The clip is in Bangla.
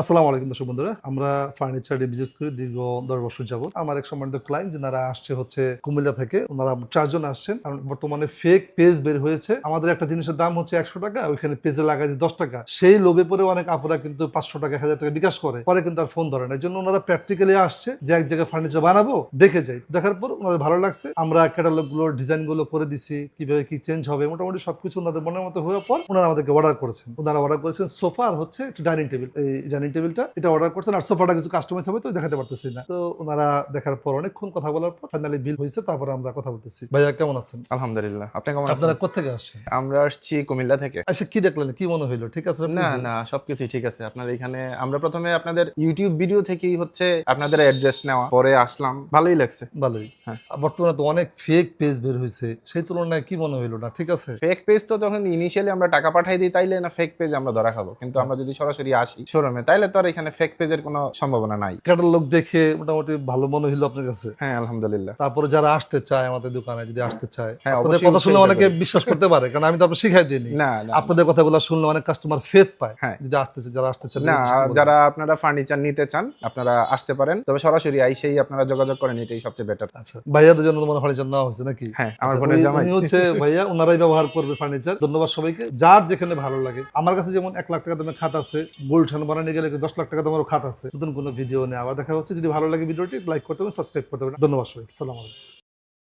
আসসালামু আলাইকুম দর্শক বন্ধুরা, আমরা ফার্নিচারে বিজনেস করি দীর্ঘ দশ বছর যাবত আমার এক সম্মানিত ক্লায়েন্ট যারা আসছে হচ্ছে কুমিল্লা থেকে, ওনারা চারজন আসছেন। কারণ বর্তমানে ফেক পেজ বের হয়েছে। আমাদের একটা জিনিসের দাম হচ্ছে একশো টাকা, ওইখানে পেজে লাগাই দিয়ে দশ টাকা। সেই লোভে পরে অনেক আপুরা কিন্তু পাঁচশো টাকা, হাজার টাকা বিকাশ করে। পরে কিন্তু আর ফোন ধরে না। এই জন্য ওনারা প্র্যাকটিক্যালি আসছে যে এক জায়গায় ফার্নিচার বানাবো, দেখে যাই। দেখার পর ওনাদের ভালো লাগছে। আমরা ক্যাটালগগুলো ডিজাইনগুলো করে দিছি, কীভাবে কি চেঞ্জ হবে, মোটামুটি সবকিছু ওনাদের মনের মতো হওয়ার পর ওনারা আমাদেরকে অর্ডার করেছেন। ওনারা অর্ডার করেছেন সোফা আর হচ্ছে একটা ডাইনিং টেবিল এই ডাইনিং টেবিলটা এটা অর্ডার করছেন আর সোফাটা কিছু কাস্টমাইজ হবে তো দেখাতে পারতেছি না। তো ওনারা দেখার পর অনেকক্ষণ কথা বলার পর ফাইনালি বিল হয়েছে তারপর আমরা কথা বলতেছি। ভাইয়া কেমন আছেন? আলহামদুলিল্লাহ। আপনি কেমন আপনারা আছেন কোথেকে আসছেন? আমরা আসছি কুমিল্লা থেকে। আচ্ছা কি দেখলেন? কি মনে হইল? ঠিক আছে না না সবকিছু ঠিক আছে। আপনার এখানে আমরা প্রথমে আপনাদের ইউটিউব ভিডিও থেকেই হচ্ছে আপনাদের অ্যাড্রেস নেওয়া। পরে আসলাম। ভালোই লাগছে। ভালোই। হ্যাঁ। বর্তমানে তো অনেক ফেক পেজ বের হয়েছে সেই তুলনায় কি মনে হইল না? ঠিক আছে? ফেক পেজ তো যখন ইনিশিয়ালি আমরা টাকা পাঠাই দিই তাইলে না ফেক পেজ আমরা ধরা খাব। কিন্তু আমরা যদি সরাসরি আসি শোরুমে তাইলে তো আর এখানে ফেক পেজের কোনো সম্ভাবনা নাই। ক্যাটালগ দেখে মোটামুটি ভালো মনে হইল আপনার কাছে? হ্যাঁ আলহামদুলিল্লাহ। তারপরে যারা আসতে চায় আমাদের দোকানে যদি আসতে চায় হ্যাঁ, আপনাদের কথা শুনে অনেকে বিশ্বাস করতে পারে কারণ আমি তো আপনার শিখাই দিইনি। আপনাদের কথাগুলো শুনলে অনেক কাস্টমার ফেথ পায় হ্যাঁ। যদি আসতে চায় যারা আসতে চায় না যারা আপনারা ফার্নিচার নিতে চান আপনারা আসতে পারেন। তবে সরাসরি আইসেই আপনারা যোগাযোগ করেন এটাই সবচেয়ে বেটার আচ্ছা ভাইয়াদের জন্য তোমার ফার্নিচার নেওয়া হয়েছে নাকি? হ্যাঁ আমার আচ্ছা, বোনের জামাই। হচ্ছে ভাইয়া ওনারাই ব্যবহার করবে ফার্নিচার ধন্যবাদ সবাইকে। যার যেখানে ভালো লাগে। আমার কাছে যেমন এক লাখ টাকা দামের খাট আছে গোল্ড বানানো গেলে দশ লাখ টাকা তোমারও খাট আছে? নতুন কোনো ভিডিও নেই আবার দেখা হচ্ছে। যদি ভালো লাগে ভিডিওটি লাইক করতে হবে সাবস্ক্রাইব করতে হবে ধন্যবাদ সবাই সালাম আলাইকুম।